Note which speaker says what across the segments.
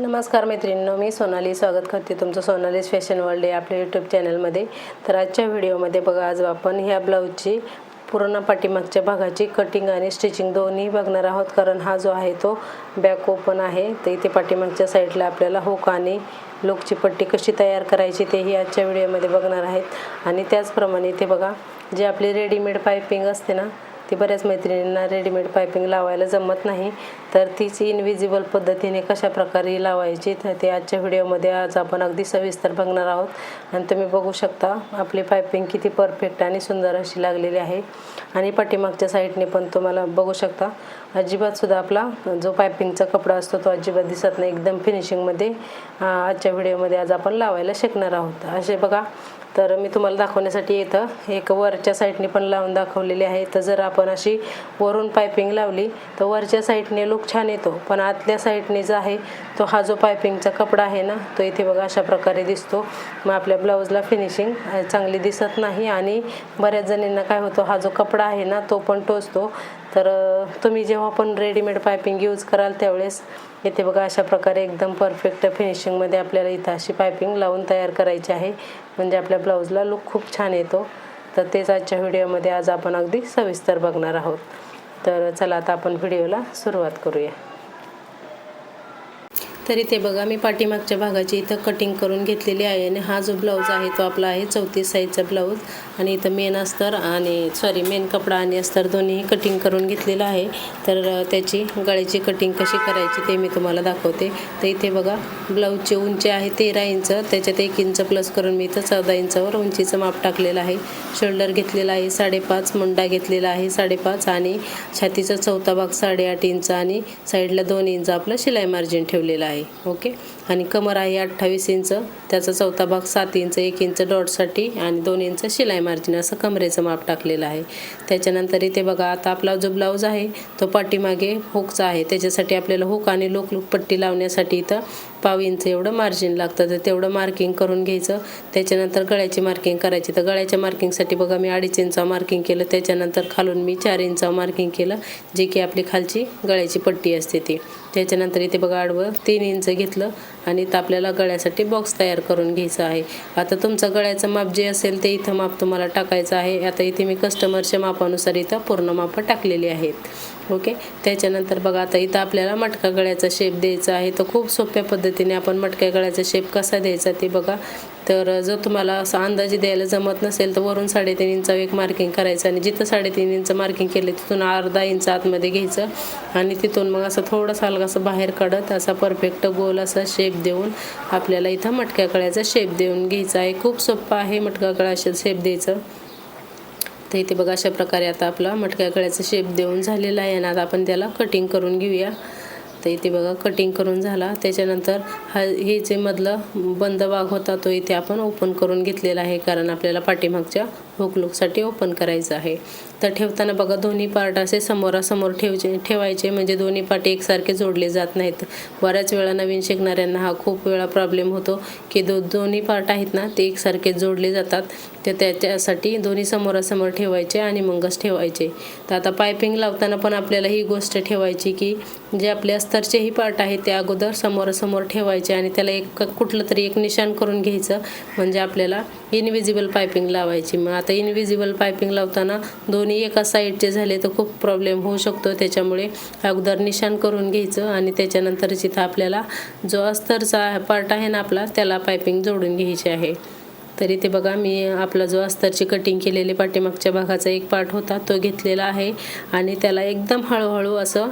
Speaker 1: नमस्कार मैत्रिणींनो मी सोनाली स्वागत करते तुमचं सोनालीज फॅशन वर्ल्ड या आपल्या यूट्यूब चॅनलमध्ये तर आजच्या व्हिडिओमध्ये बघा आज आपण ह्या ब्लाऊजची पूर्ण पाठीमागच्या भागाची कटिंग आणि स्टिचिंग दोन्ही बघणार आहोत. कारण हा जो आहे तो बॅक ओपन आहे. तर इथे पाठीमागच्या साईडला आपल्याला होक आणि लोकची पट्टी कशी तयार करायची तेही आजच्या व्हिडिओमध्ये बघणार आहेत. आणि त्याचप्रमाणे इथे बघा जे आपली रेडीमेड पायपिंग असते ना ती बऱ्याच मैत्रिणींना रेडीमेड पायपिंग लावायला जमत नाही. तर तीच इनविजिबल पद्धतीने कशा प्रकारे लावायची तर ते आजच्या व्हिडिओमध्ये आज आपण अगदी सविस्तर बघणार आहोत. आणि तुम्ही बघू शकता आपली पायपिंग किती परफेक्ट आणि सुंदर अशी लागलेली आहे. आणि पाठीमागच्या साईडने पण तुम्हाला बघू शकता अजिबातसुद्धा आपला जो पायपिंगचा कपडा असतो तो अजिबात दिसत नाही. एकदम फिनिशिंगमध्ये आजच्या व्हिडिओमध्ये आज आपण लावायला शिकणार आहोत. असे बघा तर मी तुम्हाला दाखवण्यासाठी इथं एक वरच्या साईडने पण लावून दाखवलेली आहे. तर जर आपण अशी वरून पायपिंग लावली तर वरच्या साईडने लुक छान येतो. पण आतल्या साईडने जो आहे तो हा जो पायपिंगचा कपडा आहे ना तो इथे बघा अशा प्रकारे दिसतो. मग आपल्या ब्लाऊजला फिनिशिंग चांगली दिसत नाही आणि बऱ्याच जणींना काय होतो हा जो कपडा आहे ना तो पण टोचतो. तर तुम्ही जेव्हा पण रेडीमेड पायपिंग यूज कराल त्यावेळेस इथे बघा अशा प्रकारे एकदम परफेक्ट फिनिशिंगमध्ये आपल्याला इथं अशी पायपिंग लावून तयार करायची आहे. म्हणजे आपल्या ब्लाऊजला लुक खूप छान येतो. तर तेच आजच्या व्हिडिओमध्ये आज आपण अगदी सविस्तर बघणार आहोत. तर चला आता आपण व्हिडिओला सुरुवात करूया. तर इथे बघा मी पाठीमागच्या भागाची इथं कटिंग करून घेतलेली आहे आणि हा जो ब्लाऊज आहे तो आपला आहे चौतीस साईजचा ब्लाऊज आणि इथं मेन अस्तर आणि सॉरी मेन कपडा आणि अस्तर दोन्ही कटिंग करून घेतलेलं आहे. तर त्याची गळ्याची कटिंग कशी करायची ते मी तुम्हाला दाखवते. तर इथे बघा ब्लाऊजची उंची आहे तेरा इंच त्याच्यात एक इंच प्लस करून मी इथं चौदा इंचावर उंचीचं माप टाकलेलं आहे. शोल्डर घेतलेला आहे साडेपाच मुंडा घेतलेला आहे साडेपाच आणि छातीचा चौथा भाग साडेआठ इंच आणि साईडला दोन इंच आपलं शिलाई मार्जिन ठेवलेलं आहे. ओके आणि कमर आहे अठ्ठावीस इंच. त्याचा चौथा भाग सात इंच एक इंच डॉटसाठी आणि दोन इंच शिलाई मार्जिन असं कमरेचं माप टाकलेलं आहे. त्याच्यानंतर इथे बघा आता आपला जो ब्लाऊज आहे तो पाठीमागे हुकचा आहे. त्याच्यासाठी आपल्याला हुक आणि लोक पट्टी लावण्यासाठी इथं पाव इंच एवढं मार्जिन लागतं. तर तेवढं मार्किंग करून घ्यायचं. त्याच्यानंतर गळ्याची मार्किंग करायची. तर गळ्याच्या मार्किंगसाठी बघा मी अडीच इंचा मार्किंग केलं. त्याच्यानंतर खालून मी चार इंचा मार्किंग केलं जे की आपली खालची गळ्याची पट्टी असते ती. त्याच्यानंतर इथे बघा आडवं तीन इंच घेतलं. आणि तर आपल्याला गळ्यासाठी बॉक्स तयार करून घ्यायचा आहे. आता तुमचं गळ्याचं माप जे असेल ते इथं माप तुम्हाला टाकायचं आहे. आता इथे मी कस्टमरच्या मापानुसार इथं पूर्ण मापं टाकलेली आहेत. ओके? त्याच्यानंतर बघा आता इथं आपल्याला मटका गळ्याचा शेप द्यायचा आहे. तर खूप सोप्या पद्धतीने आपण मटक्या गळ्याचा शेप कसा द्यायचा ते बघा. तर जर तुम्हाला असं अंदाजे द्यायला जमत नसेल तर वरून साडेतीन इंच एक मार्किंग करायचं आणि जिथं साडेतीन इंच मार्किंग केलं तिथून अर्धा इंच आतमध्ये घ्यायचं. आणि तिथून मग असं थोडंसं हलका असं बाहेर काढत असा परफेक्ट गोल असा शेप देऊन आपल्याला इथं मटक्या कळ्याचा शेप देऊन घ्यायचा आहे. खूप सोपं आहे मटका गळ्याचा शेप द्यायचं. तर इथे बघा अशा प्रकारे आता आपला मटक्या गळ्याचा शेप देऊन झालेला आहे. आणि आता आपण त्याला कटिंग करून घेऊया. तर इथे बघा कटिंग करून झाला. त्याच्यानंतर हा हे जे मधलं बंद भाग होता तो इथे आपण ओपन करून घेतलेला आहे. कारण आपल्याला पाठीमागच्या हुकलुकसाठी ओपन करायचं आहे. तर ठेवताना बघा दोन्ही पार्ट असे समोरासमोर ठेवचे ठेवायचे. म्हणजे दोन्ही पार्ट एकसारखे जोडले जात नाहीत. बऱ्याच वेळा नवीन शिकणाऱ्यांना हा खूप वेळा प्रॉब्लेम होतो की दो दोन्ही पार्ट आहेत ना ते एकसारखे जोडले जातात. तर त्याच्यासाठी दोन्ही समोरासमोर ठेवायचे आणि मगच ठेवायचे. तर आता पायपिंग लावताना पण आपल्याला ही गोष्ट ठेवायची की जे आपले अस्तरचेही पार्ट आहेत ते अगोदर समोरासमोर ठेवायचे आणि त्याला एक कुठलं तरी एक निशाण करून घ्यायचं. म्हणजे आपल्याला इनविजिबल पायपिंग लावायची. मग आता इनविजिबल पायपिंग लावताना दोन्ही एका साईडचे झाले तर खूप प्रॉब्लेम होऊ शकतो. त्याच्यामुळे अगोदर निशाण करून घ्यायचं आणि त्याच्यानंतर जिथं आपल्याला जो अस्तरचा पार्ट आहे ना आपला त्याला पायपिंग जोडून घ्यायची आहे. तरी ते बघा मी आपला जो अस्तरची कटिंग केलेली पाठीमागच्या भागाचा एक पार्ट होता तो घेतलेला आहे. आणि त्याला एकदम हळूहळू असं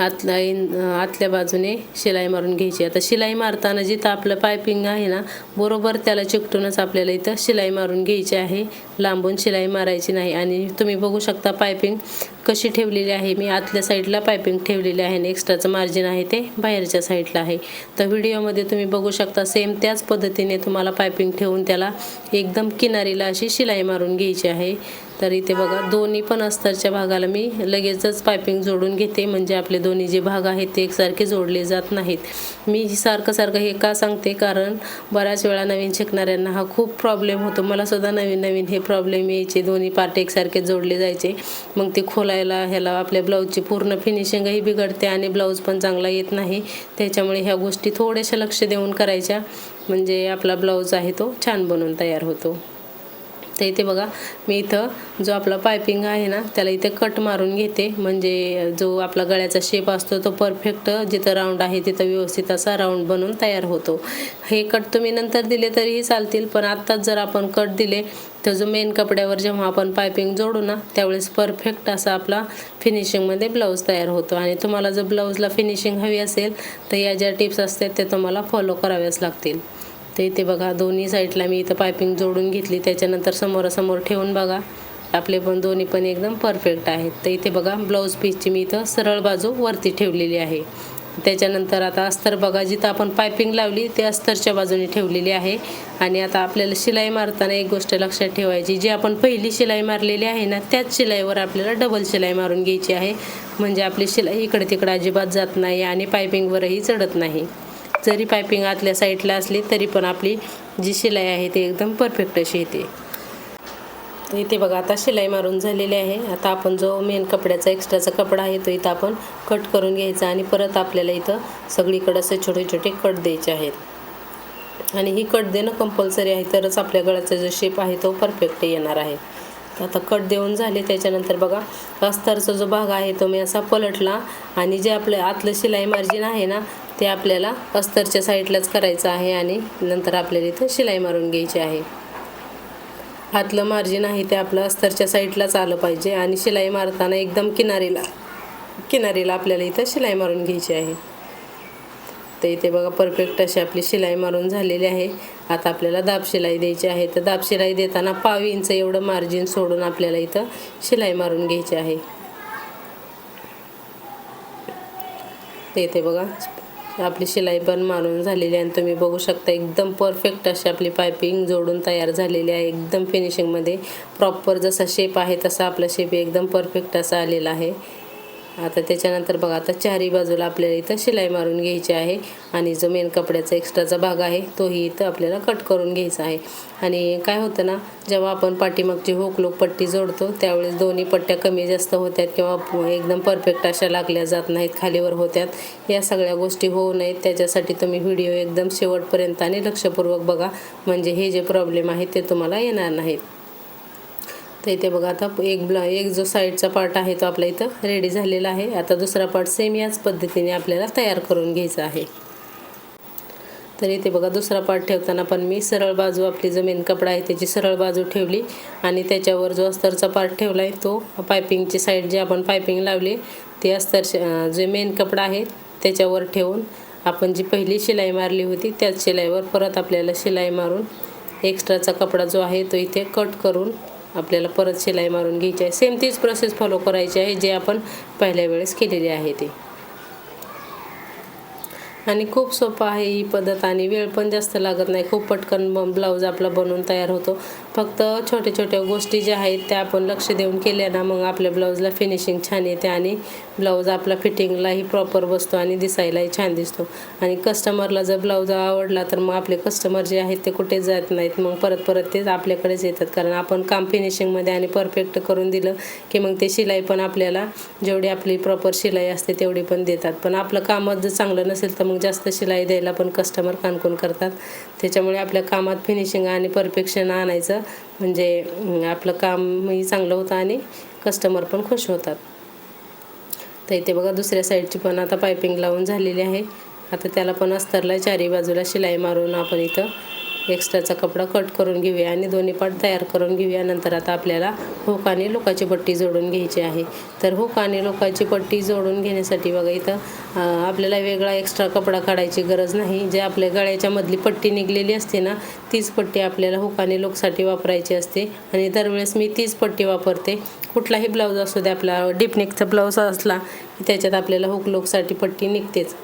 Speaker 1: आतल्या आतल्या बाजूने शिलाई मारून घ्यायची. आता शिलाई मारताना जिथं आपलं पायपिंग आहे ना बरोबर त्याला चिकटूनच आपल्याला इथं शिलाई मारून घ्यायची आहे. लांबून शिलाई मारायची नाही. आणि तुम्ही बघू शकता पायपिंग कशी ठेवलेली आहे. मी आतल्या साईडला पायपिंग ठेवलेली आहे. आणि एक्स्ट्राचं मार्जिन आहे ते बाहेरच्या साईडला आहे. तर व्हिडिओमध्ये तुम्ही बघू शकता सेम त्याच पद्धतीने तुम्हाला पायपिंग ठेवून त्याला एकदम किनारीला अशी शिलाई मारून घ्यायची आहे. तर इथे बघा दोन्ही पण अस्तरच्या भागाला मी लगेचच पायपिंग जोडून घेते. म्हणजे आपले दोन्ही जे भाग आहेत ते एकसारखे जोडले जात नाहीत. मी सारखं सारखं हे का सांगते? कारण बऱ्याच वेळा नवीन शिकणाऱ्यांना हा खूप प्रॉब्लेम होतो. मला सुद्धा नवीन नवीन हे प्रॉब्लेम यायचे. दोन्ही पार्ट एकसारखे जोडले जायचे. मग ते खोलायला ह्याला आपल्या ब्लाऊजची पूर्ण फिनिशिंगही बिघडते आणि ब्लाऊज पण चांगला येत नाही. त्याच्यामुळे ह्या गोष्टी थोड्याशा लक्ष देऊन करायच्या. म्हणजे आपला ब्लाऊज आहे तो छान बनून तयार होतो. तर इथे बघा मी इथं जो आपला पायपिंग आहे ना त्याला इथे कट मारून घेते. म्हणजे जो आपला गळ्याचा शेप असतो तो परफेक्ट जिथं राऊंड आहे तिथं व्यवस्थित असा राऊंड बनून तयार होतो. हे कट तुम्ही नंतर दिले तरीही चालतील पण आत्ताच जर आपण कट दिले तर जो मेन कपड्यावर जेव्हा आपण पायपिंग जोडू ना त्यावेळेस परफेक्ट असा आपला फिनिशिंगमध्ये ब्लाऊज तयार होतो. आणि तुम्हाला जर ब्लाऊजला फिनिशिंग हवी असेल तर या ज्या टिप्स असतात त्या तुम्हाला फॉलो कराव्याच लागतील. तर इथे बघा दोन्ही साईडला मी इथं पायपिंग जोडून घेतली. त्याच्यानंतर समोरासमोर ठेवून बघा. आपले पण दोन्ही पण एकदम परफेक्ट आहेत. तर इथे बघा ब्लाऊज पीसची मी इथं सरळ बाजू वरती ठेवलेली आहे. त्याच्यानंतर आता अस्तर बघा जिथं आपण पायपिंग लावली ते अस्तरच्या बाजूने ठेवलेली आहे. आणि आता आपल्याला शिलाई मारताना एक गोष्ट लक्षात ठेवायची जी आपण पहिली शिलाई मारलेली आहे ना त्याच शिलाईवर आपल्याला डबल शिलाई मारून घ्यायची आहे. म्हणजे आपली शिलाई इकडे तिकडं अजिबात जात नाही आणि पायपिंगवरही चढत नाही. जरी पायपिंग आतल्या साईडला असली तरी पण आपली जी शिलाई आहे ती एकदम परफेक्ट अशी येते. तर इथे बघा आता शिलाई मारून झालेली आहे. आता आपण जो मेन कपड्याचा एक्स्ट्राचा कपडा आहे तो इथं आपण कट करून घ्यायचा आणि परत आपल्याला इथं सगळीकडे असे छोटे छोटे कट द्यायचे आहेत. आणि ही कट देणं कंपल्सरी आहे तरच आपल्या गळ्याचा जो शेप आहे तो परफेक्ट येणार आहे. आता कट देऊन झाले त्याच्यानंतर बघा अस्तरचा जो भाग आहे तो मी असा पलटला आणि जे आपलं आतलं शिलाई मार्जिन आहे ना ते आपल्याला अस्तरच्या साईडलाच करायचं आहे आणि नंतर आपल्याला इथं शिलाई मारून घ्यायची आहे. आतलं मार्जिन आहे ते आपलं अस्तरच्या साईडलाच आलं पाहिजे आणि शिलाई मारताना एकदम किनारीला किनारीला आपल्याला इथं शिलाई मारून घ्यायची आहे. तर इथे बघा परफेक्ट अशी आपली शिलाई मारून झालेली आहे. आता आपल्याला दाब शिलाई द्यायची आहे. तर दाब शिलाई देताना पाव इंच एवढं मार्जिन सोडून आपल्याला इथं शिलाई मारून घ्यायची आहे. ते इथे बघा आपली शिलाई पण मारून झालेली आहे आणि तुम्ही बघू शकता एकदम परफेक्ट अशी आपली पायपिंग जोडून तयार झालेली आहे. एकदम फिनिशिंगमध्ये प्रॉपर जसा शेप आहे तसा आपला शेप एकदम परफेक्ट असा आलेला आहे. आता त्याच्यानंतर बघा आता चारही बाजूला आपल्याला इथं शिलाई मारून घ्यायची आहे आणि जो मेन कपड्याचा एक्स्ट्राचा भाग आहे तोही इथं आपल्याला कट करून घ्यायचा आहे. आणि काय होतं ना जेव्हा आपण पाठीमागची होकलोक पट्टी जोडतो त्यावेळेस दोन्ही पट्ट्या कमी जास्त होत्यात किंवा एकदम परफेक्ट अशा लागल्या जात नाहीत खालीवर होत्यात. या सगळ्या गोष्टी होऊ नयेत त्याच्यासाठी तुम्ही व्हिडिओ एकदम शेवटपर्यंत आणि लक्षपूर्वक बघा. म्हणजे हे जे प्रॉब्लेम आहेत ते तुम्हाला येणार नाहीत. तर इथे बघा आता एक ब्ला एक जो साईडचा पार्ट आहे तो आपल्या इथं रेडी झालेला आहे. आता दुसरा पार्ट सेम याच पद्धतीने आपल्याला तयार करून घ्यायचा आहे. तर इथे बघा दुसरा पार्ट ठेवताना पण मी सरळ बाजू आपली जो मेन कपडा आहे त्याची सरळ बाजू ठेवली. आणि त्याच्यावर जो अस्तरचा पार्ट ठेवला आहे तो पायपिंगची साईड जी आपण पायपिंग लावली ते अस्तर जे मेन कपडा आहे त्याच्यावर ठेवून आपण जी पहिली शिलाई मारली होती त्याच शिलाईवर परत आपल्याला शिलाई मारून एक्स्ट्राचा कपडा जो आहे तो इथे कट करून आपल्याला परत शिलाई मारून घ्यायची आहे. सेम तीच प्रोसेस फॉलो करायची आहे जे आपण पहिल्या वेळेस केलेली आहे ती. आणि खूप सोपं आहे ही पद्धत आणि वेळ पण जास्त लागत नाही. खूप पटकन ब्लाऊज आपला बनवून तयार होतो. फक्त छोट्या छोट्या गोष्टी ज्या आहेत त्या आपण लक्ष देऊन केल्या ना मग आपल्या ब्लाऊजला फिनिशिंग छान येते आणि ब्लाऊज आपला फिटिंगलाही प्रॉपर बसतो आणि दिसायलाही छान दिसतो. आणि कस्टमरला जर ब्लाऊज आवडला तर मग आपले कस्टमर जे आहेत ते कुठेच जात नाहीत. मग परत परत तेच आपल्याकडेच येतात. कारण आपण काम फिनिशिंगमध्ये आणि परफेक्ट करून दिलं की मग ते शिलाई पण आपल्याला जेवढी आपली प्रॉपर शिलाई असते तेवढी पण देतात. पण आपलं कामच जर चांगलं नसेल तर मग जास्त शिलाई द्यायला पण कस्टमर कानकून करतात. त्याच्यामुळे आपल्या कामात फिनिशिंग आणि परफेक्शन आणायचं म्हणजे आपलं कामही चांगलं होतं आणि कस्टमर पण खुश होतात. तर इथे बघा दुसऱ्या साईडची पण आता पायपिंग लावून झालेली आहे. आता त्याला पण अस्तरला चारी बाजूला शिलाई मारून आपण इथं एक्स्ट्राचा कपडा कट करून घेऊया आणि दोन्ही पार्ट तयार करून घेऊया. नंतर आता आपल्याला हुक आणि लोकाची पट्टी जोडून घ्यायची आहे. तर हुक आणि लोकाची पट्टी जोडून घेण्यासाठी बघा इथं आपल्याला वेगळा एक्स्ट्रा कपडा काढायची गरज नाही. जे आपल्या गळ्याच्या मधली पट्टी निघलेली असते ना तीच पट्टी आपल्याला हुक आणि लोकसाठी वापरायची असते. आणि दरवेळेस मी तीच पट्टी वापरते. कुठलाही ब्लाऊज असू दे आपला डिपनेकचा ब्लाऊज असला की त्याच्यात आपल्याला हुक लोकसाठी पट्टी निघतेच.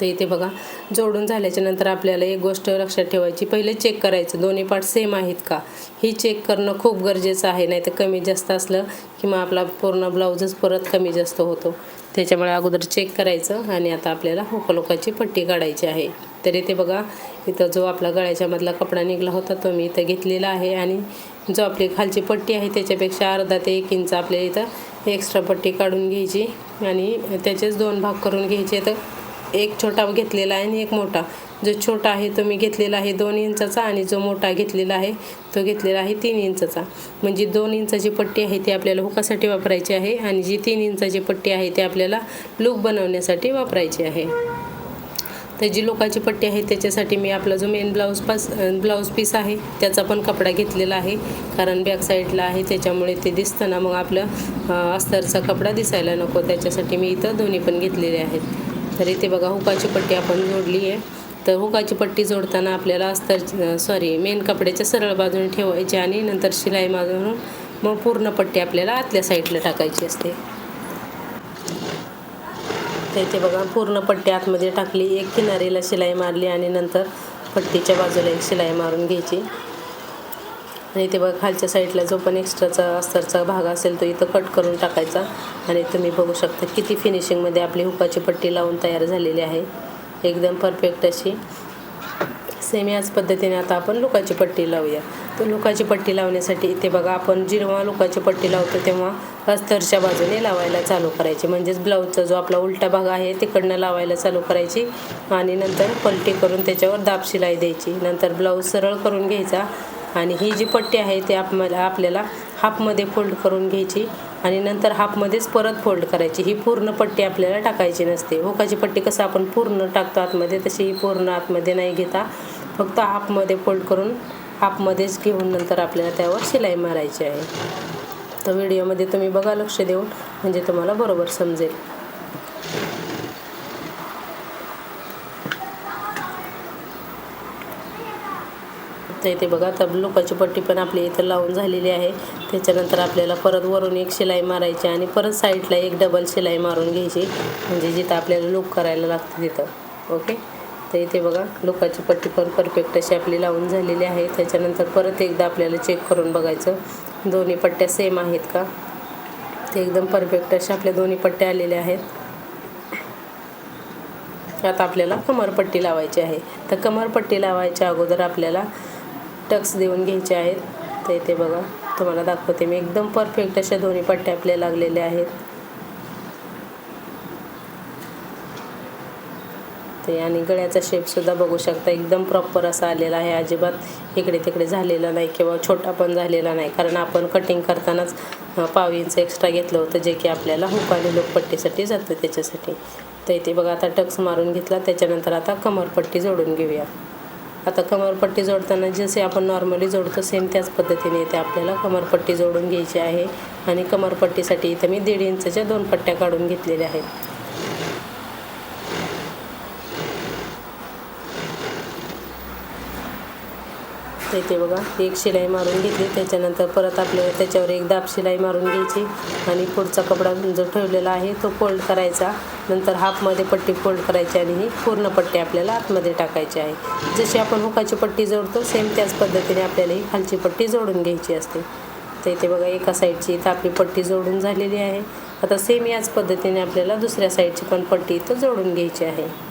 Speaker 1: तर इथे बघा. जोडून झाल्याच्यानंतर आपल्याला एक गोष्ट लक्षात ठेवायची. पहिले चेक करायचं. दोन्ही पार्ट सेम आहेत का? ही चेक करणं खूप गरजेचं आहे. नाही तर कमी जास्त असलं की मग आपला पूर्ण ब्लाऊजच परत कमी जास्त होतो. त्याच्यामुळे अगोदर चेक करायचं आणि आता आपल्याला होकलोकाची पट्टी काढायची आहे. तर इथे बघा इथं जो आपला गळ्याच्यामधला कपडा निघला होता तो मी इथं घेतलेला आहे आणि जो आपली खालची पट्टी आहे त्याच्यापेक्षा अर्धा ते एक इंच आपल्या इथं एक्स्ट्रा पट्टी काढून घ्यायची आणि त्याचेच दोन भाग करून घ्यायचे. तर एक छोटा घेतलेला आहे आणि एक मोठा. जो छोटा आहे तो मी घेतलेला आहे दोन इंचाचा आणि जो मोठा घेतलेला आहे तो घेतलेला आहे तीन इंचाचा. म्हणजे दोन इंचाची पट्टी आहे ती आपल्याला हुकासाठी वापरायची आहे आणि जी तीन इंचाची पट्टी आहे ती आपल्याला लूक बनवण्यासाठी वापरायची आहे. तर जी लोकाची पट्टी आहे त्याच्यासाठी मी आपला जो main blouse pass blouse piece आहे त्याचा पण कपडा घेतलेला आहे. कारण बॅक साईडला आहे त्याच्यामुळे ते दिसताना मग आपलं अस्तरचा कपडा दिसायला नको. त्याच्यासाठी मी इथं दोन्ही पण घेतलेले आहेत. तर इथे बघा हुकाची पट्टी आपण जोडली आहे. तर हुकाची पट्टी जोडताना आपल्याला अस्तर सॉरी मेन कपड्याच्या सरळ बाजूने ठेवायची आणि नंतर शिलाई मारून मग पूर्ण पट्टी आपल्याला आतल्या साईडला टाकायची असते. तर इथे बघा पूर्ण पट्टी आतमध्ये टाकली एक किनारीला शिलाई मारली आणि नंतर पट्टीच्या बाजूला एक शिलाई मारून घ्यायची. आणि इथे बघा खालच्या साईडला जो पण एक्स्ट्राचा अस्तरचा भाग असेल तो इथं कट करून टाकायचा. आणि तुम्ही बघू शकता किती फिनिशिंगमध्ये आपली हुकाची पट्टी लावून तयार झालेली आहे. एकदम परफेक्ट अशी. सेम याच पद्धतीने आता आपण लुकाची पट्टी लावूया. तर लुकाची पट्टी लावण्यासाठी इथे बघा आपण जेव्हा लुकाची पट्टी लावतो तेव्हा अस्तरच्या बाजूने लावायला चालू करायची. म्हणजेच ब्लाऊजचा जो आपला उलटा भाग आहे तिकडनं लावायला चालू करायची. आणि नंतर पलटी करून त्याच्यावर दाब शिलाई द्यायची. नंतर ब्लाऊज सरळ करून घ्यायचा. आणि ही जी पट्टी आहे ती आपल्याला आपल्याला हाफमध्ये फोल्ड करून घ्यायची आणि नंतर हाफमध्येच परत फोल्ड करायची. ही पूर्ण पट्टी आपल्याला टाकायची नसते. होकाची पट्टी कसं आपण पूर्ण टाकतो आतमध्ये तशी ही पूर्ण आतमध्ये नाही घेता. फक्त हाफमध्ये फोल्ड करून हाफमध्येच घेऊन नंतर आपल्याला त्यावर शिलाई मारायची आहे. तर व्हिडिओमध्ये तुम्ही बघा लक्ष देऊन म्हणजे तुम्हाला बरोबर समजेल. तर इथे बघा तर लोकाची पट्टी पण आपली इथं लावून झालेली आहे. त्याच्यानंतर आपल्याला परत वरून एक शिलाई मारायची आणि परत साईडला एक डबल शिलाई मारून घ्यायची. म्हणजे जिथं आपल्याला लूक करायला लागतं तिथं. ओके तर इथे बघा लोकाची पट्टी पण परफेक्ट अशी आपली लावून झालेली आहे. त्याच्यानंतर परत एकदा आपल्याला चेक करून बघायचं. दोन्ही पट्ट्या सेम आहेत का? ते एकदम परफेक्ट अशा आपल्या दोन्ही पट्ट्या आलेल्या आहेत. आता आपल्याला कमरपट्टी लावायची आहे. तर कमरपट्टी लावायच्या अगोदर आपल्याला टक्स देऊन घ्यायचे आहेत. तर इथे बघा. तुम्हाला दाखवते मी. एकदम परफेक्ट अशा दोन्ही पट्ट्या आपल्या लागलेल्या आहेत. ते आणि गळ्याचा शेपसुद्धा बघू शकता. एकदम प्रॉपर असा आलेला आहे. अजिबात इकडे तिकडे झालेला नाही किंवा छोटा पण झालेला नाही. कारण आपण कटिंग करतानाच पावींचं पाव इंच एक्स्ट्रा घेतलं होतं जे की आपल्याला हुक आणि लोकपट्टीसाठी जातं त्याच्यासाठी. तर इथे बघा. आता टक्स मारून घेतला. त्याच्यानंतर आता कमरपट्टी जोडून घेऊया. आता कमरपट्टी जोडताना जसे आपण नॉर्मली जोडतो सेम त्याच पद्धतीने इथे आपल्याला कमरपट्टी जोडून घ्यायची आहे. आणि कमरपट्टीसाठी इथं मी दीड इंचच्या दोन पट्ट्या काढून घेतलेल्या आहेत. मस्त येते बघा. एक शिलाई मारून घेतली. त्याच्यानंतर परत आपल्याला त्याच्यावर एक दाब शिलाई मारून घ्यायची. आणि पुढचा कपडा जो ठेवलेला आहे तो फोल्ड करायचा. नंतर हाफमध्ये पट्टी फोल्ड करायची आणि ही पूर्ण पट्टी आपल्याला आतमध्ये टाकायची आहे. जशी आपण हुकाची पट्टी जोडतो सेम त्याच पद्धतीने आपल्याला ही खालची पट्टी जोडून घ्यायची असते. तर इथे बघा एका साईडची इथं आपली पट्टी जोडून झालेली आहे. आता सेम याच पद्धतीने आपल्याला दुसऱ्या साईडची पण पट्टी इथं जोडून घ्यायची आहे.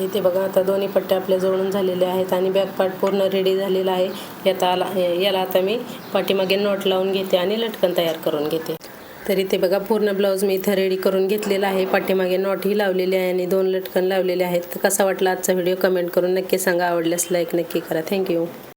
Speaker 1: इथे बघा आता दोन्ही पट्टे आपल्या जोडून झालेले आहेत आणि बॅक पार्ट पूर्ण रेडी झालेला आहे. यात आला याला आता मी पाठीमागे नॉट लावून घेते आणि लटकन तयार करून घेते. तर इथे बघा पूर्ण ब्लाऊज मी इथं रेडी करून घेतलेला आहे. पाठीमागे नॉटही लावलेली आहे आणि दोन लटकन लावलेले आहेत. तर कसा वाटला आजचा व्हिडिओ कमेंट करून नक्की सांगा. आवडल्यास लाईक नक्की करा. थँक्यू